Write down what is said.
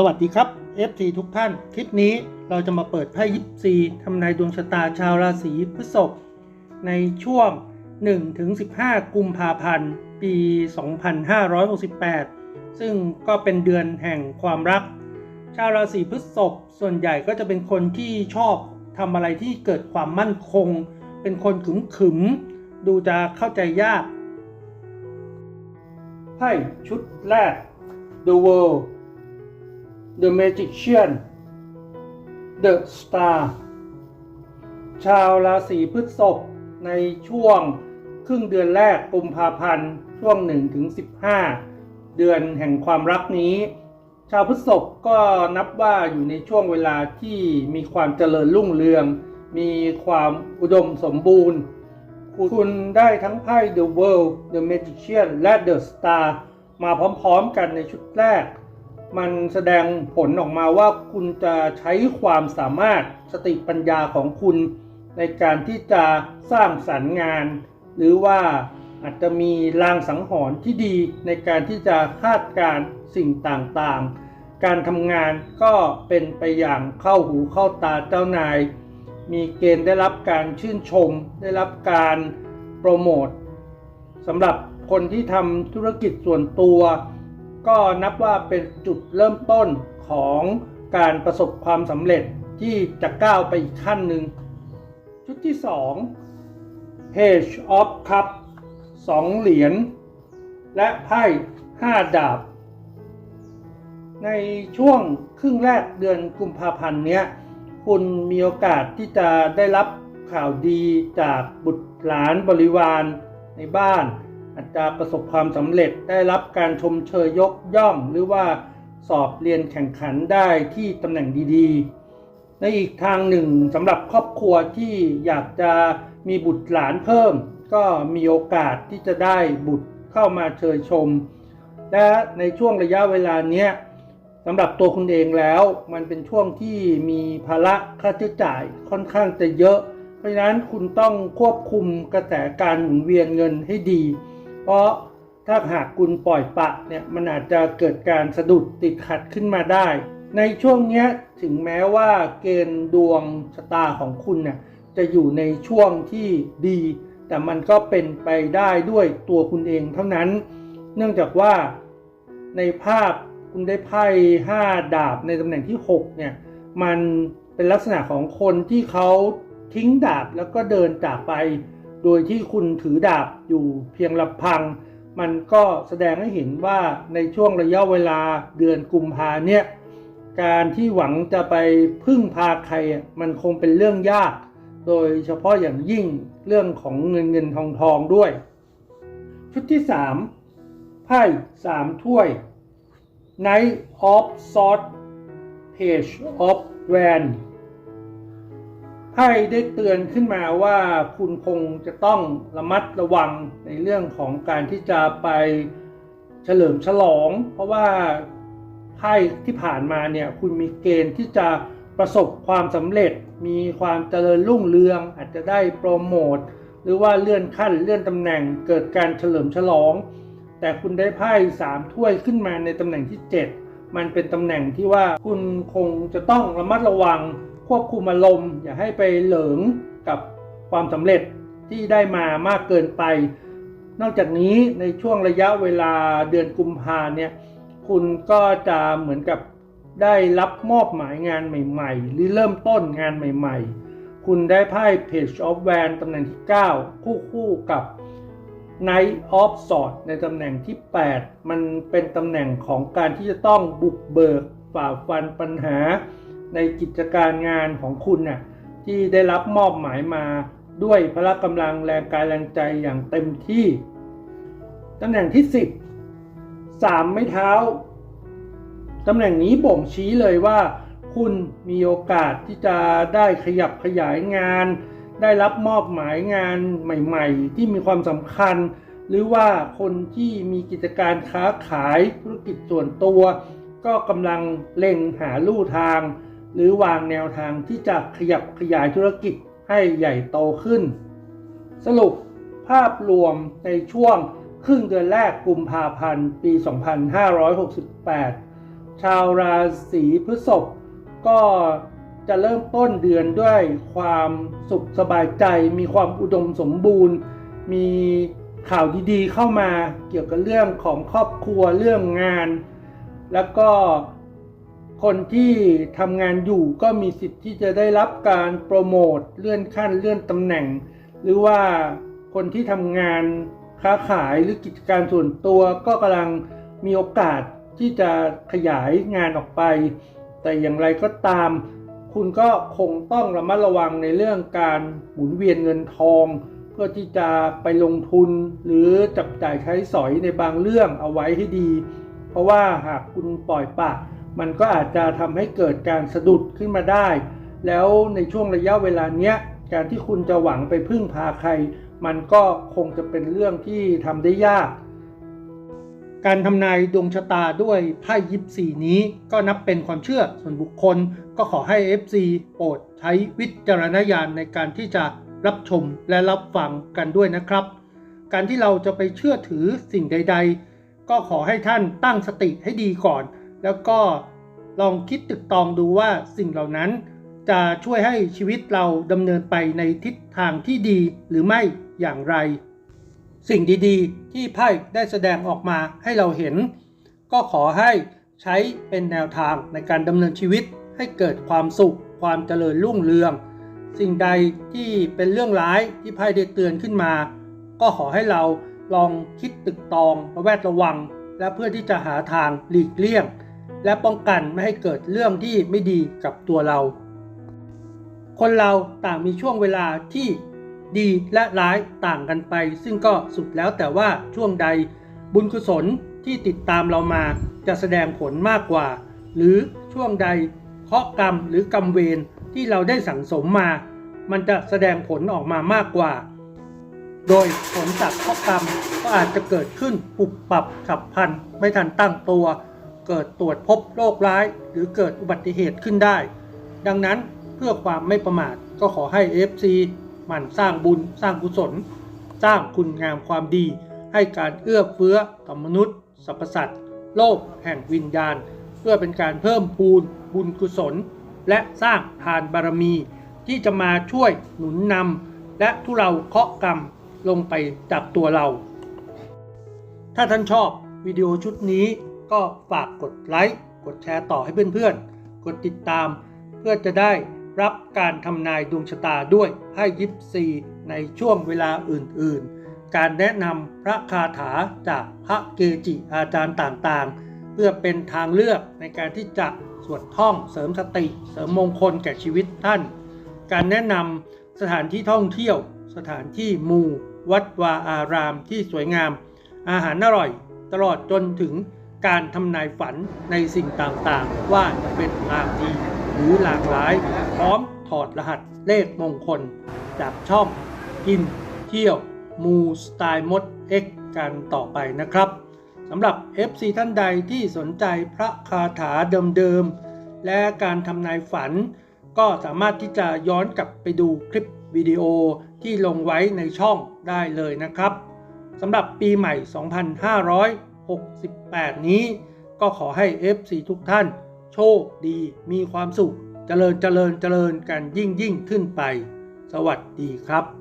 สวัสดีครับ FC ทุกท่าน คลิปนี้เราจะมาเปิดไพ่ยิปซีทำนายดวงชะตาชาวราศีพฤษภในช่วง 1-15 กุมภาพันธ์ ปี 2568 ซึ่งก็เป็นเดือนแห่งความรัก ชาวราศีพฤษภส่วนใหญ่ก็จะเป็นคนที่ชอบทำอะไรที่เกิดความมั่นคง เป็นคนขึมขึมดูจะเข้าใจยากไพ่ชุดแรก The World The Magician The Star ชาวราศีพฤษภในช่วงครึ่งเดือนแรกกุมภาพันธ์ช่วง1ถึง15 เดือนแห่งความรักนี้ ชาวพฤษภก็นับว่าอยู่ในช่วงเวลาที่มีความเจริญรุ่งเรือง มีความอุดมสมบูรณ์ คุณได้ทั้งไพ่ The World The Magician และ The Star มาพร้อมๆกันในชุดแรก มันแสดงผลออกมาว่าคุณจะใช้ความสามารถสติปัญญาของคุณ ในการที่จะสร้างสรรค์งาน หรือว่าอาจจะมีลางสังหรณ์ที่ดีในการที่จะคาดการสิ่งต่างๆ การทำงานก็เป็นไปอย่างเข้าหูเข้าตาเจ้านาย มีเกณฑ์ได้รับการชื่นชม ได้รับการโปรโมทสำหรับคนที่ทำธุรกิจส่วนตัว ก็นับว่าเป็นจุดเริ่มต้นของการประสบความสำเร็จที่จะก้าวไปอีกขั้นหนึ่ง ชุดที่ 2 Page of Cup 2 เหรียญ และไพ่ 5 ดาบ ในช่วงครึ่งแรกเดือนกุมภาพันธ์เนี้ย คุณมีโอกาสที่จะได้รับข่าวดีจากบุตรหลานบริวารในบ้าน อาจจะประสบความสำเร็จได้รับการชมเชยยกย่อง หรือว่าสอบเรียนแข่งขันได้ที่ตำแหน่งดีๆ ในอีกทางหนึ่งสำหรับครอบครัวที่อยากจะมีบุตรหลานเพิ่ม ก็มีโอกาสที่จะได้บุตรเข้ามาเชยชม และในช่วงระยะเวลาเนี้ยสำหรับตัวคุณเองแล้วมันเป็นช่วงที่มีภาระค่าใช้จ่ายค่อนข้างจะเยอะ เพราะฉะนั้นคุณต้องควบคุมกระแสการหมุนเวียนเงินให้ดี เพราะถ้าหากคุณปล่อยปะเนี่ยมันอาจจะเกิดการสะดุดติดขัดขึ้นมาได้ ในช่วงนี้ถึงแม้ว่าเกณฑ์ดวงชะตาของคุณเนี่ยจะอยู่ในช่วงที่ดี แต่มันก็เป็นไปได้ด้วยตัวคุณเองเท่านั้น เนื่องจากว่าในภาพคุณได้ไพ่ห้าดาบในตำแหน่งที่6เนี่ยมันเป็นลักษณะของคนที่เขาทิ้งดาบแล้วก็เดินจากไป โดยที่คุณถือดาบอยู่เพียงลำพัง มันก็แสดงให้เห็นว่าในช่วงระยะเวลาเดือนกุมภาเนี่ยการที่หวังจะไปพึ่งพาใครมันคงเป็นเรื่องยาก โดยเฉพาะอย่างยิ่งเรื่องของเงินเงินทองทองด้วย ชุดที่ 3 ไพ่สามถ้วย Knight of Swords Page of Wands ไพ่ได้เตือนขึ้นมาว่าคุณคงจะต้องระมัดระวังในเรื่องของการที่จะไปเฉลิมฉลอง เพราะว่าไพ่ที่ผ่านมาเนี่ยคุณมีเกณฑ์ที่จะประสบความสำเร็จ มีความเจริญรุ่งเรือง อาจจะได้โปรโมทหรือว่าเลื่อนขั้นเลื่อนตำแหน่งเกิดการเฉลิมฉลอง แต่คุณได้ไพ่สามถ้วยขึ้นมาในตำแหน่งที่ 7 มันเป็นตำแหน่งที่ว่าคุณคงจะต้องระมัดระวัง ควบคุมอารมณ์อย่าให้ไปเหลิงกับความสำเร็จที่ได้มามากเกินไป นอกจากนี้ในช่วงระยะเวลาเดือนกุมภาเนี่ยคุณก็จะเหมือนกับได้รับมอบหมายงานใหม่ ๆ หรือเริ่มต้นงานใหม่ ๆ คุณได้ไพ่ Page of w a n ตำแหน่งที่ 9 คู่คู่กับ Knight of Swords ในตำแหน่งที่ 8 มันเป็นตำแหน่งของการที่จะต้องบุกเบิกฝ่าฟันปัญหา ในกิจการงานของคุณน่ะที่ได้รับมอบหมายมาด้วยพละกำลังแรงกายแรงใจอย่างเต็มที่ตำแหน่งที่ 10 3 ไม้เท้าตำแหน่งนี้บ่งชี้เลยว่า คุณมีโอกาสที่จะได้ขยับขยายงาน ได้รับมอบหมายงานใหม่ ๆ ที่มีความสำคัญ หรือว่าคนที่มีกิจการค้าขายธุรกิจส่วนตัว ก็กำลังเล็งหาลู่ทาง หรือวางแนวทางที่จะขยับขยายธุรกิจให้ใหญ่โตขึ้น สรุปภาพรวมในช่วงครึ่งเดือนแรกกุมภาพันธ์ ปี 2568 ชาวราศีพฤษภก็จะเริ่มต้นเดือนด้วยความสุขสบายใจ มีความอุดมสมบูรณ์ มีข่าวดีๆเข้ามาเกี่ยวกับเรื่องของครอบครัวเรื่องงาน แล้วก็ คนที่ทำงานอยู่ก็มีสิทธิ์ที่จะได้รับการโปรโมทเลื่อนขั้นเลื่อนตำแหน่ง หรือว่าคนที่ทำงานค้าขายหรือกิจการส่วนตัวก็กำลังมีโอกาสที่จะขยายงานออกไป แต่อย่างไรก็ตาม คุณก็คงต้องระมัดระวังในเรื่องการหมุนเวียนเงินทอง เพื่อที่จะไปลงทุนหรือจับจ่ายใช้สอยในบางเรื่องเอาไว้ให้ดี เพราะว่าหากคุณปล่อยปละ มันก็อาจจะทำให้เกิดการสะดุดขึ้นมาได้ แล้วในช่วงระยะเวลาเนี้ยการที่คุณจะหวังไปพึ่งพาใคร มันก็คงจะเป็นเรื่องที่ทำได้ยาก การทำนายดวงชะตาด้วยไพ่ยิปซีนี้ก็นับเป็นความเชื่อส่วนบุคคลก็ขอให้ FC โปรดใช้วิจารณญาณในการที่จะรับชมและรับฟังกันด้วยนะครับ การที่เราจะไปเชื่อถือสิ่งใด ๆ ก็ขอให้ท่านตั้งสติให้ดีก่อน แล้วก็ลองคิดตึกตองดูว่าสิ่งเหล่านั้น จะช่วยให้ชีวิตเราดำเนินไปในทิศทางที่ดีหรือไม่อย่างไร สิ่งดีๆ ที่ไพ่ได้แสดงออกมาให้เราเห็น ก็ขอให้ใช้เป็นแนวทางในการดำเนินชีวิตให้เกิดความสุข ความเจริญรุ่งเรือง สิ่งใดที่เป็นเรื่องร้ายที่ไพ่ได้เตือนขึ้นมา ก็ขอให้เราลองคิดตึกตองระแวดระวัง และเพื่อที่จะหาทางหลีกเลี่ยง และป้องกันไม่ให้เกิดเรื่องที่ไม่ดีกับตัวเรา คนเราต่างมีช่วงเวลาที่ดีและร้ายต่างกันไป ซึ่งก็สุดแล้วแต่ว่าช่วงใดบุญกุศลที่ติดตามเรามาจะแสดงผลมากกว่า หรือช่วงใดเคราะห์กรรมหรือกรรมเวรที่เราได้สั่งสมมา มันจะแสดงผลออกมามากกว่า โดยผลจากเคราะห์กรรมก็อาจจะเกิดขึ้นปุบปับฉับพลันไม่ทันตั้งตัว เกิดตรวจพบโรคร้าย หรือเกิดอุบัติเหตุขึ้นได้ ดังนั้นเพื่อความไม่ประมาทก็ขอให้ FC หมั่นสร้างบุญสร้างกุศล สร้างคุณงามความดี ให้การเอื้อเฟื้อต่อมนุษย์สรรพสัตว์โลกแห่งวิญญาณ เพื่อเป็นการเพิ่มพูนบุญกุศล และสร้างทานบารมี ที่จะมาช่วยหนุนนำและทุเราเคาะกรรมลงไปจากตัวเรา ถ้าท่านชอบวิดีโอชุดนี้ ก็ฝากกดไลค์กดแชร์ต่อให้เพื่อนๆ กดติดตาม เพื่อจะได้รับการทำนายดวงชะตาด้วยให้ยิปซีในช่วงเวลาอื่นๆ การแนะนำพระคาถาจากพระเกจิอาจารย์ต่างๆ เพื่อเป็นทางเลือกในการที่จะสวดท่องเสริมสติ เสริมมงคลแก่ชีวิตท่าน การแนะนำสถานที่ท่องเที่ยว สถานที่มู วัดวาอารามที่สวยงาม อาหารอร่อย ตลอดจนถึง การทำนายฝันในสิ่งต่างๆ ว่าจะเป็นลางดีหรือหลากหลาย พร้อมถอดรหัสเลขมงคล จากช่องกิน เที่ยว มูสไตล์มด X กันต่อไปนะครับสำหรับ FC ท่านใดที่สนใจพระคาถาเดิมๆ และการทำนายฝัน ก็สามารถที่จะย้อนกลับไปดูคลิปวิดีโอที่ลงไว้ในช่องได้เลยนะครับสำหรับปีใหม่ 2 5 68 นี้ ก็ขอให้ FC ทุกท่าน โชคดี มีความสุข เจริญเจริญเจริญกันยิ่งยิ่งขึ้นไป สวัสดีครับ